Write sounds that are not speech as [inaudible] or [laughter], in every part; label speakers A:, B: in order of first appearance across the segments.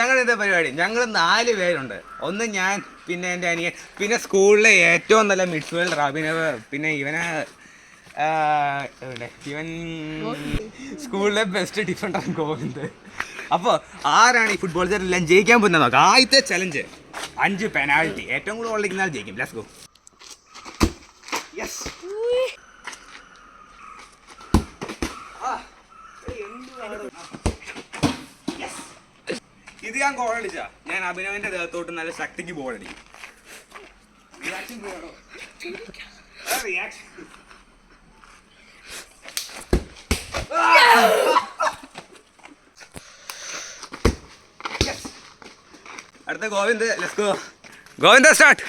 A: ഞങ്ങൾ എന്താ പരിപാടി? ഞങ്ങൾ നാല് പേരുണ്ട്. ഒന്ന് ഞാൻ പിന്നെ എന്റെ അനിയൻ പിന്നെ സ്കൂളിലെ ഏറ്റവും നല്ല മിഡ്ഫീൽഡർ അഭിനവ് പിന്നെ ഇവനെ ഇവൻ സ്കൂളിലെ ബെസ്റ്റ് ഡിഫൻഡർ ഗോവിന്ദ്. അപ്പോൾ ആരാണ് ഈ ഫുട്ബോൾ എല്ലാം ജയിക്കാൻ പോകുന്നത് നോക്കാം. ആദ്യത്തെ ചലഞ്ച് അഞ്ച് പെനാൾട്ടി ഏറ്റവും കൂടുതൽ ഓളിക്കുന്ന ജയിക്കും. ലെറ്റ്സ് ഗോ യെസ് ഇത് ഞാൻ ഗോൾ അടിച്ചാ. ഞാൻ അഭിനവന്റെ ദേഹത്തോട്ട് നല്ല ശക്തിക്ക് റിയാക്ഷൻ അടുത്ത Govind let's go Govinda start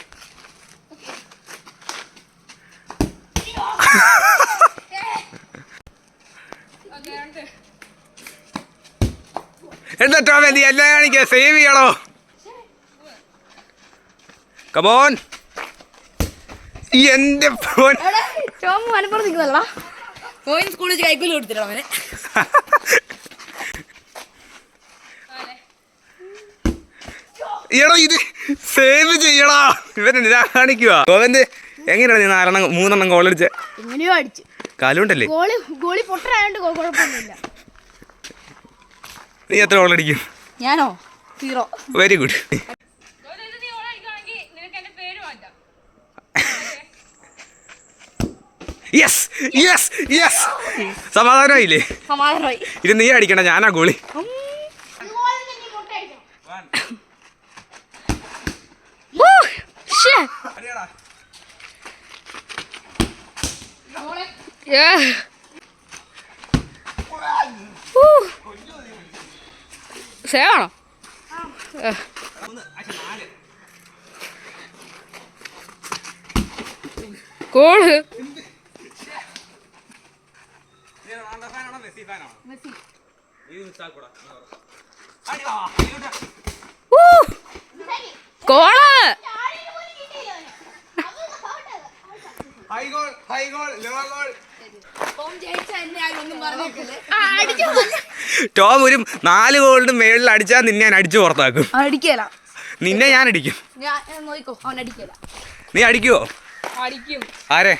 A: എന്താ ടോമേ നീ എല്ലാം കാണിക്കുക സേവ് ചെയ്യണോ? കമോൻ എന്റെ ഫോൺ
B: ടോം മലപ്പുറം നിൽക്കുന്നല്ല പോയിൻ സ്കൂളിൽ കൈക്കൂലി കൊടുത്തിട്ടോ അവനെ.
A: എടോ ഇത് സേവ് ചെയ്യടാ. ഇവൻ നിരാകാണിക്കുക ഗോവിന്ദ് എങ്ങനെയാണ് നീ നാലെണ്ണം മൂന്നെണ്ണം ഗോൾ അടിച്ച?
B: എങ്ങനെയോ അടിച്ചു.
A: കാലുണ്ടല്ലേ
B: ഗോളി ഗോളി പൊട്ടരായോണ്ട് ഗോ- കുഴപ്പമൊന്നുമില്ല.
A: നീ എത്ര ഓൾ അടിക്കും?
B: ഞാനോ? Zero
A: very good yes yes yes സമാധാനമായില്ലേ?
B: സമാധാനമായി.
A: ഇത് നീ അടിക്കണ്ട ഞാനാ ഗോളി.
B: സേവാണോ കോൾ. Call.
A: High goal high goal low goal. Tom ഒരു നാല് ഗോളിന് മേളിൽ അടിച്ചാൽ നിന്നെ ഞാൻ അടിച്ചു പുറത്താക്കും.
B: അടിക്കല.
A: നിന്നെ ഞാൻ അടിക്കും.
B: ഞാൻ നോക്കോ അവൻ അടിക്കല.
A: നീ അടിക്കുവോ?
B: അടിക്കും.
A: ആരെ?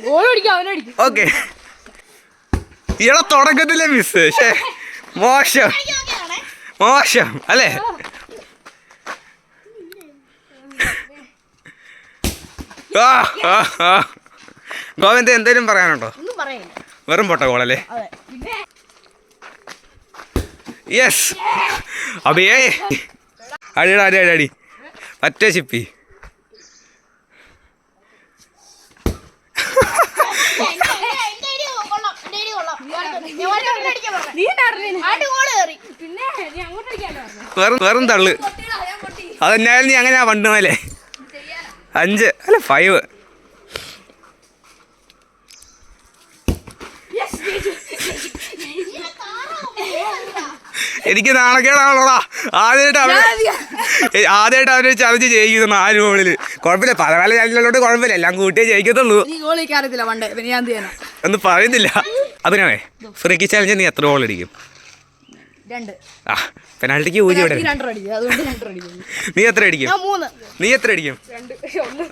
B: ഗോൾ അടിക്കും അവനടിക്കും
A: ഓക്കെ. ഇയാളെ തുടക്കത്തിലെ മിസ് പക്ഷേ മോശം. മോശം അല്ലേ? ആ, ആ, ആ. ഗോവിന്ദ് എന്തേലും പറയാനുണ്ടോ? വെറും പൊട്ട ഗോളല്ലേ
B: അതെ. പിന്നെ?
A: യെസ് അബിയേ അടിയടാ അടി അടി അടി പറ്റേ ചിപ്പി. വെറും വെറും തള്ളു. അതെന്നായാലും നീ അങ്ങനെയാ പണ്ട് മേലെ അഞ്ച് അല്ല ഫൈവ് എനിക്ക് നാണക്കേടാണല്ലോടാ. ആദ്യമായിട്ട് അവർ ആദ്യമായിട്ട് അവർ ചലഞ്ച് ചെയ്യിക്കുന്നു നാല് ഗോളിൽ കുഴപ്പമില്ല. പല പല ചലഞ്ചിലോട്ട് കുഴപ്പമില്ല. എല്ലാം കൂട്ടിയേ ജയിക്കത്തുള്ളൂ. ഒന്നും പറയുന്നില്ല. അഭിനവേ ഫ്രീക്ക് ചലഞ്ച് നീ എത്ര ഗോൾ അടിക്കും?
B: രണ്ട്.
A: ആ പെനാൾട്ടിക്ക് ഊരി ഇവിടെ
B: നീ
A: എത്ര അടിക്കും? നീ എത്ര അടിക്കും?
B: രണ്ട്. ഒന്ന്.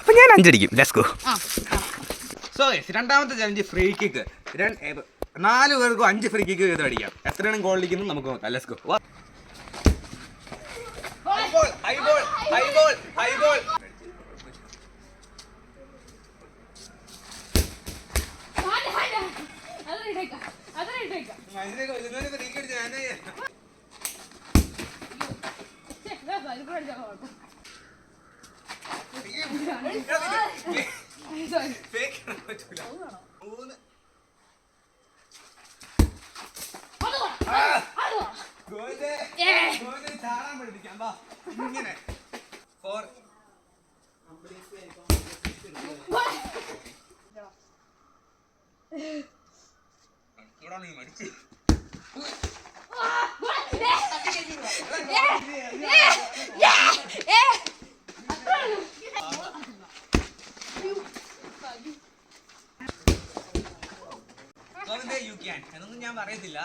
A: അപ്പൊ ഞാൻ അഞ്ചടിക്കും. ലെറ്റ്സ് ഗോ
B: ആ
A: സോ രണ്ടാമത്തെ ചലഞ്ച് ഫ്രീ കിക്ക് നാല് പേർക്കും അഞ്ച് ഫ്രീ കിക്ക് ചെയ്ത് അടിക്കാം. എത്രയാണ് ഗോൾ അടിക്കുന്നത് നമുക്ക് നോക്കാം. ലെറ്റ്സ് ഗോ ഇങ്ങനെ. ഫോർ ഇവിടെ ഗോവിന്ദേ യു ക്യാൻ എന്നൊന്നും ഞാൻ പറയത്തില്ല.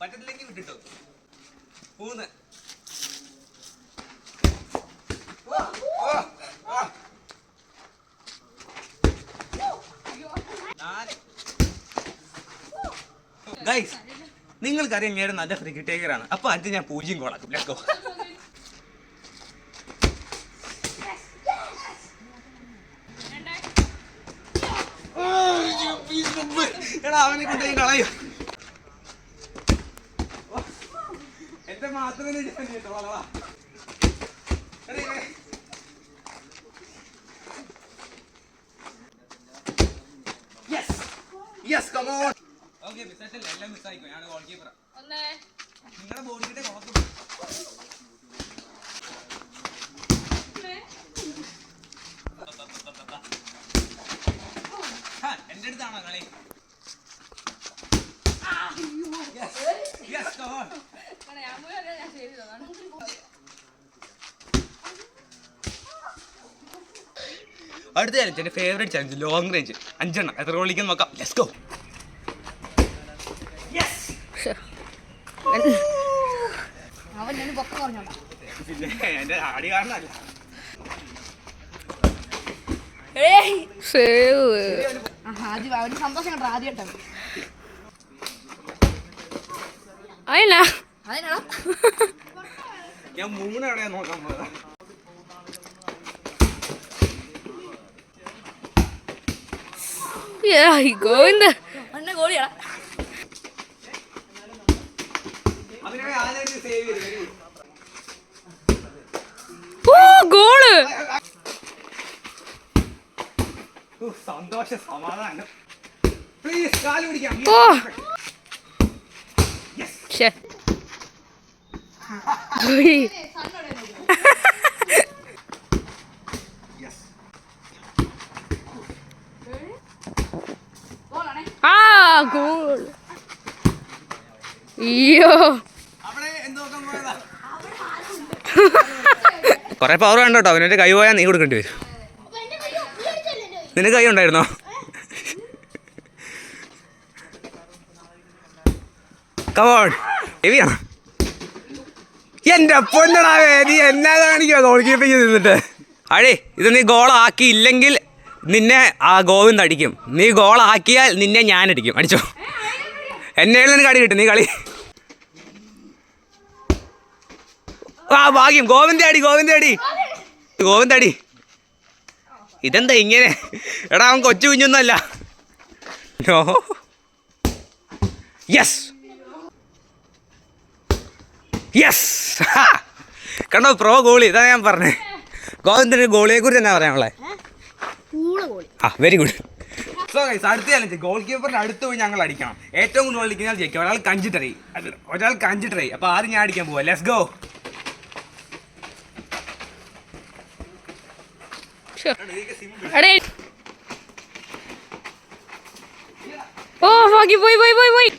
A: പറ്റത്തില്ലെങ്കിൽ വിട്ടിട്ടോ. മൂന്ന്. ഗൈസ് നിങ്ങൾക്കറിയാം ഞാൻ നല്ല ക്രിക്കറ്റ് ടേക്കറാണ് അപ്പൊ അത് ഞാൻ പൂജ്യം കോളാക്കും ലക്കോ എടാ അവനെ കൊണ്ടുപോയി കളയും. മാത്രമേ ഞാൻ. Yes! Yes, come on! Okay, miss ആയിട്ടില്ല, എല്ലാം miss ആയിക്കോ. ഞാൻ goal keeper ആ. നിങ്ങളുടെ ബോഡിയുടെ കുളത്ത് എന്റെ അടുത്താണോ കളി അടുത്ത ചാലഞ്ച് എന്റെ ഫേവറേറ്റ് ചാലഞ്ച് ലോങ് റേഞ്ച് അഞ്ചെണ്ണം. എത്ര വിളിക്കാൻ നോക്കാം. ലെറ്റ്സ് ഗോ [laughs]
B: അവൻ ഞാൻ പൊക്കം
A: നോക്കാൻ പിന്നെ
C: ഗോവിന്ദ. ഓ
A: ഗോൾ സന്തോഷ സമാധാനം പ്ലീസ് കാൽ പിടിക്കാം
C: ഓ.
A: Yes.
C: ശ്ശെ. ഉയ്.
A: Yes.
B: ഗോളാണേ
C: ആ ഗോൾ
A: കൊറേ പവർ വേണ്ട കേട്ടോ. അവനൊരു കൈ പോയാൽ നീ കൊടുക്കേണ്ടി വരും. നിനക്ക് കൈ ഉണ്ടായിരുന്നോ? കമോൺ ഹെവിയാണ് എന്റെ പൊന്നടാവേ നീ എന്നാ കാണിക്കോ ഗോൾ നിന്നിട്ട്. അഴേ ഇത് നീ ഗോളാക്കിയില്ലെങ്കിൽ നിന്നെ ആ ഗോവിന്ദ് അടിക്കും. നീ ഗോളാക്കിയാൽ നിന്നെ ഞാൻ അടിക്കും അടിച്ചോ. എന്നെ നിനക്ക് അടി കിട്ടും. നീ കളി. ആ ഭാഗ്യം. ഗോവിന്ദ അടി ഗോവിന്ദ അടി ഗോവിന്ദ അടി ഇതെന്താ ഇങ്ങനെ? എടാ അവൻ കൊച്ചു കുഞ്ഞൊന്നല്ല നോ യെസ് യെസ് കണ്ടോ പ്രോ ഗോളി. ഇതാ ഞാൻ പറഞ്ഞേ. ഗോവിന്ദന്റെ ഗോളിയെ കുറിച്ച് എന്നാ പറയാനുള്ളത് ആ വെരി ഗുഡ് സോ ഗൈസ് അടുത്ത ചലഞ്ച് ഗോൾ കീപ്പറിന്റെ അടുത്ത് പോയി ഞങ്ങൾ അടിക്കണം. ഏറ്റവും കൂടുതൽ അടിക്കുന്ന ജയിക്കും. ഒരാൾ കഞ്ചി ട്രൈ ഒരാൾ കഞ്ചി ട്രൈ അപ്പൊ ആരും ഞാൻ അടിക്കാൻ പോവാ. ലെസ് ഗോ
C: അടേ ഓ പോയി പോയി പോയി പോയി.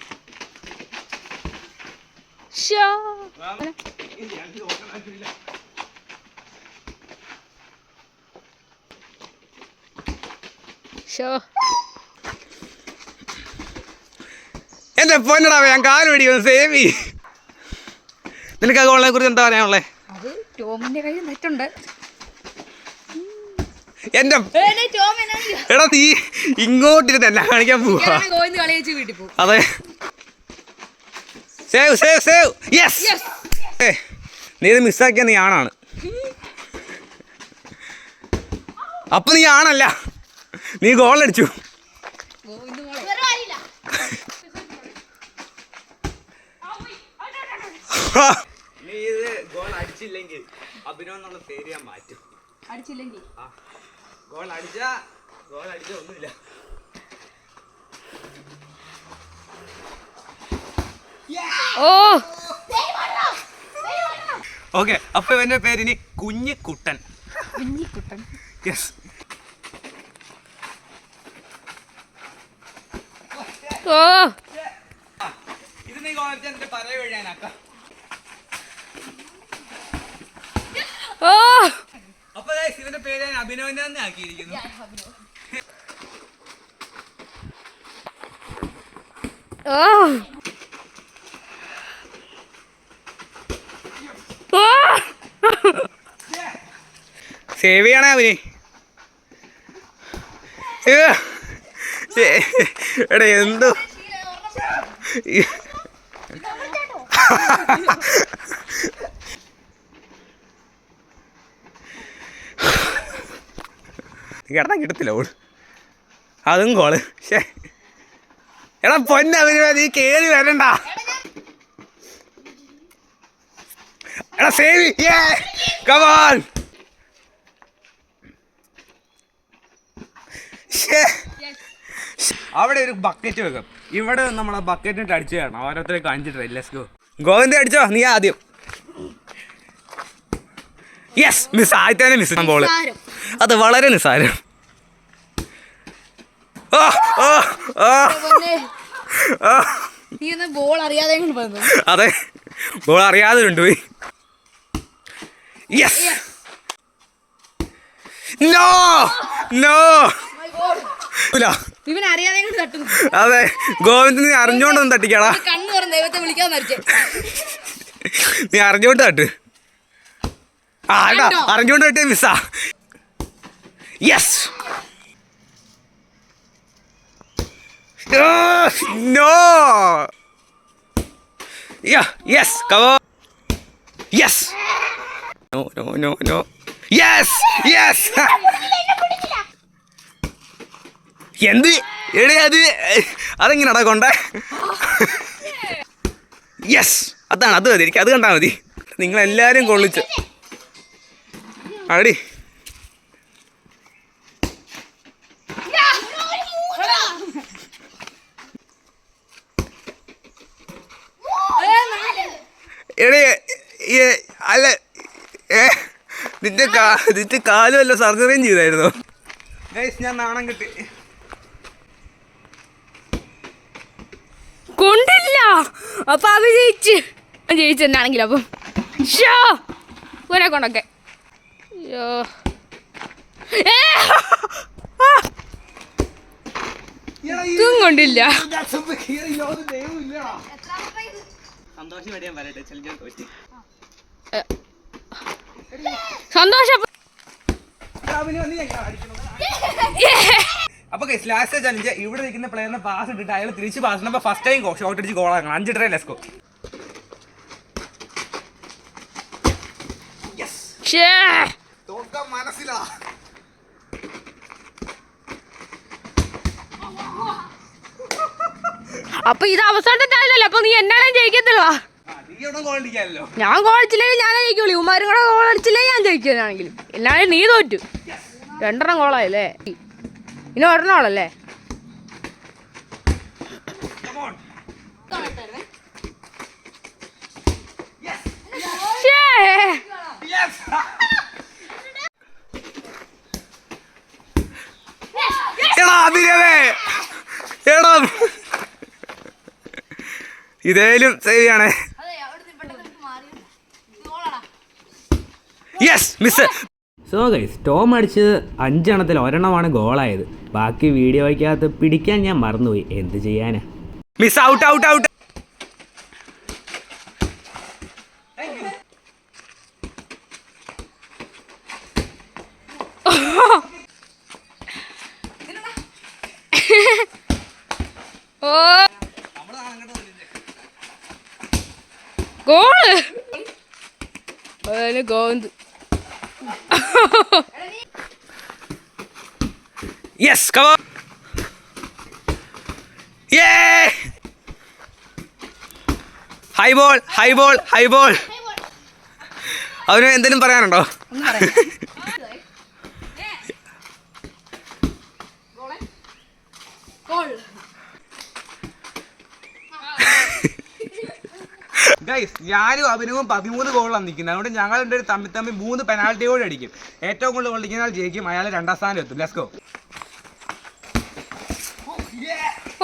C: ശ്ശോ.
A: എന്റെ പൊന്നടാ ഞാൻ കാൽ പിടിക്കുന്നു സേവി നിനക്ക് ആ ഗോളിനെ കുറിച്ച് എന്താ പറയാനുള്ളത്
B: അത് ടോമിന്റെ കയ്യിൽ നെറ്റുണ്ട്
A: എന്റെ എടാ നീ ഇങ്ങോട്ട് ഇരുന്ന് എന്നെ കാണിക്കാൻ പോവാ? അതെ. Save save save. യെസ് നീ ഇത് മിസ്സാക്കിയ നീ ആണാണ്. അപ്പൊ നീ ആണല്ല. നീ ഗോൾ അടിച്ചു.
B: ഗോവിന്ദ് മോളെ.
A: നീ ഇത് ഗോൾ അടിച്ചില്ലെങ്കിൽ അഭിനവ് എന്നുള്ള പേര് ഞാൻ മാറ്റും.
B: അടിച്ചില്ലെങ്കിൽ?
A: ഗോൾ അടിച്ച ഗോൾ അടിച്ച ഒന്നുമില്ല.
C: ഓ.
A: ഓക്കെ അപ്പൊ ഇവന്റെ പേരിനി കുഞ്ഞിക്കുട്ടൻ.
B: കുഞ്ഞിക്കുട്ടൻ.
A: യെസ്
C: ഓ.
A: ഇത് നീ എന്റെ പറയ വഴിയാനാക്കാം
C: ഓ
A: അപ്പൊ guys, ഇവന്റെ പേര് ഞാൻ അഭിനവന്റെ തന്നെ ആക്കിയിരിക്കുന്നു.
C: ഓ
A: സേവ് ചെയ്യണേ അവന്. എടാ എന്തോ? [laughs] കിടന്നാ കിട്ടത്തില്ല ഓൾ. അതും കോൾ. ശേ എടാ പൊന്നവന് നീ കേറി വരണ്ട. എടാ സേവ് കമാൻ അവിടെ ഒരു ബക്കറ്റ് വെക്കും. ഇവിടെ നമ്മളെ ബക്കറ്റിട്ട് അടിച്ചു തരണം ഓരോരുത്തരെ കാണിച്ചിട്ട് ലെസ് ഗോ ഗോവിന്ദ അടിച്ചോ? നീ ആദ്യം. യെസ് മിസ് ആദ്യത്തെ മിസ്
B: ബോൾ.
A: അത് വളരെ നിസ്സാരം.
B: ബോൾ അറിയാതെ
A: അതെ ബോൾ അറിയാതെ കൊണ്ടുപോയി യെസ് നോ നോ അതെ ഗോവിന്ദ് നീ അറിഞ്ഞോണ്ടൊന്നും തട്ടിക്കാടാ. നീ അറിഞ്ഞോണ്ട് തട്ട്. ആ അറിഞ്ഞോണ്ട് തട്ടിയ മിസ്സാ yes no yes കവോ yes no no no no yes yes എന്ത്? എടേ അത് അതെങ്ങനെയാടാ കൊണ്ടേ? യെസ് അതാണ് അത് മതി എനിക്ക് അത് കണ്ടാൽ മതി. നിങ്ങളെല്ലാവരും കൊള്ളിച്ച്. അടി എടേ ഏ, അല്ല ഏ നിന്റെ കാ നിന്റെ കാലും അല്ല സർജറിയും ചെയ്തായിരുന്നു? ഞാൻ നാണം കിട്ടി.
C: കൊണ്ടില്ല. അപ്പൊ അത് ജയിച്ച്. ജയിച്ചെന്നാണെങ്കിലും അപ്പം. ഷോ ഇവനെ കൊണ്ടൊക്കെ. അയ്യോ! ഇതും കൊണ്ടില്ല.
A: സന്തോഷം വരെയാൻ വരട്ടെ. ചെല്ലിക്കാൻ തോറ്റി
C: സന്തോഷം.
A: അപ്പൊ ലാസ്റ്റ് ചലഞ്ച് ഇവിടെ നിൽക്കുന്ന പ്ലെയറിന് പാസ് ഇട്ടിട്ട് അയാൾ തിരിച്ച് പാസ് ചെയ്യുമ്പോൾ ഫസ്റ്റ് ടൈം ഷോട്ട് അടിച്ച് ഗോളാക്കണം അഞ്ച് ട്രൈ ലെസ്കോ മനസ്സിലാ.
C: അപ്പൊ ഇത് അവസാനത്തെ ചാനലല്ലേ അപ്പൊ നീ എന്നാലും ജയിക്കത്തില്ല
A: നീ കോളടിച്ചില്ലെങ്കിൽ
C: ഞാൻ ജയിക്കുള്ളൂ ഇവന്മാരും കൂടെ കോളടിച്ചില്ലെങ്കിൽ ഞാൻ ജയിക്കുന്നതാണെങ്കിലും എല്ലാവരും നീ തോറ്റു. രണ്ടെണ്ണം കോളായല്ലേ ഇനി
A: എടാ എടാ. ഇതേലും സേവ് ചെയ്യണേ
B: അതെ അവിടെ പെട്ടെന്ന് മാറി ഗോളാടാ
A: yes miss so guys Tom അടിച്ചത് അഞ്ചെണ്ണത്തിൽ ഒരെണ്ണമാണ് ഗോളായത്. ബാക്കി വീഡിയോയ്ക്കകത്ത് പിടിക്കാൻ ഞാൻ മറന്നുപോയി. എന്ത് ചെയ്യാനാ? മിസ് ഔട്ട് ഔട്ട് ഔട്ട്
C: ഓ ഗോൾ അതിന് ഗോവിന്ദ്
A: യെസ് കമ യേ high ball high ball high ball അവന് എന്തെങ്കിലും പറയാനുണ്ടോ?
B: ഒന്ന് പറയാം ഗോൾ
A: ഗൈസ് ഞാനും അഭിനവും പതിമൂന്ന് ഗോളാണ് നിൽക്കുന്നത്. അതുകൊണ്ട് ഞങ്ങൾ ഒരു തമ്മിൽ തമ്മിൽ മൂന്ന് പെനാൽറ്റി കൂടെ അടിക്കും. ഏറ്റവും കൂടുതൽ ഗോൾ അടിക്കുന്ന ആൾ ജയിക്കും. അയാൾ രണ്ടാം സ്ഥാനം എത്തും. Let's go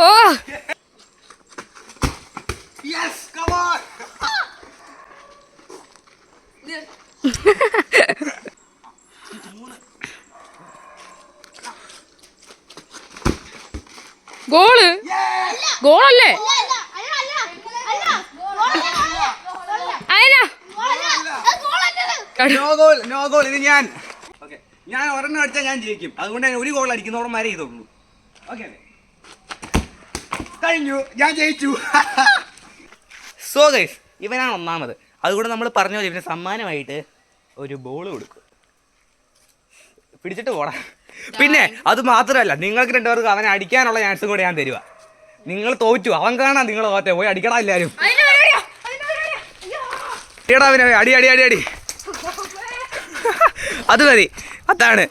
C: oh
A: yes come on
C: goal ഗോളല്ലേ?
A: No goal no goal ഇത് ഞാൻ. ഓക്കെ ഞാൻ ഒരെണ്ണം അടിച്ചാൽ ഞാൻ ജയിക്കും. അതുകൊണ്ട് ഞാൻ ഒരു ഗോൾ അടിക്കുന്നവന്മാരെ ചെയ്തോളൂ ഓക്കെ കഴിഞ്ഞു. ഞാൻ ജയിച്ചു. [laughs] സോ ഗൈസ് ഇവനാണ് ഒന്നാമത്. അതുകൊണ്ട് നമ്മൾ പറഞ്ഞ പോലെ ഇവന് സമ്മാനമായിട്ട് ഒരു ബോൾ കൊടുക്കും. പിടിച്ചിട്ട് പോടാ പിന്നെ അത് മാത്രമല്ല നിങ്ങൾക്ക് രണ്ടുപേർക്ക് അവനെ അടിക്കാനുള്ള ചാൻസും കൂടെ ഞാൻ തരുക നിങ്ങൾ തോറ്റു. അവൻ കാണാൻ നിങ്ങൾ തോറ്റേ. പോയി അടിക്കടാ എല്ലാരും. അടിയടാ അവനെ അടി അടി അടി അടി. അത് മതി. അതാണ്.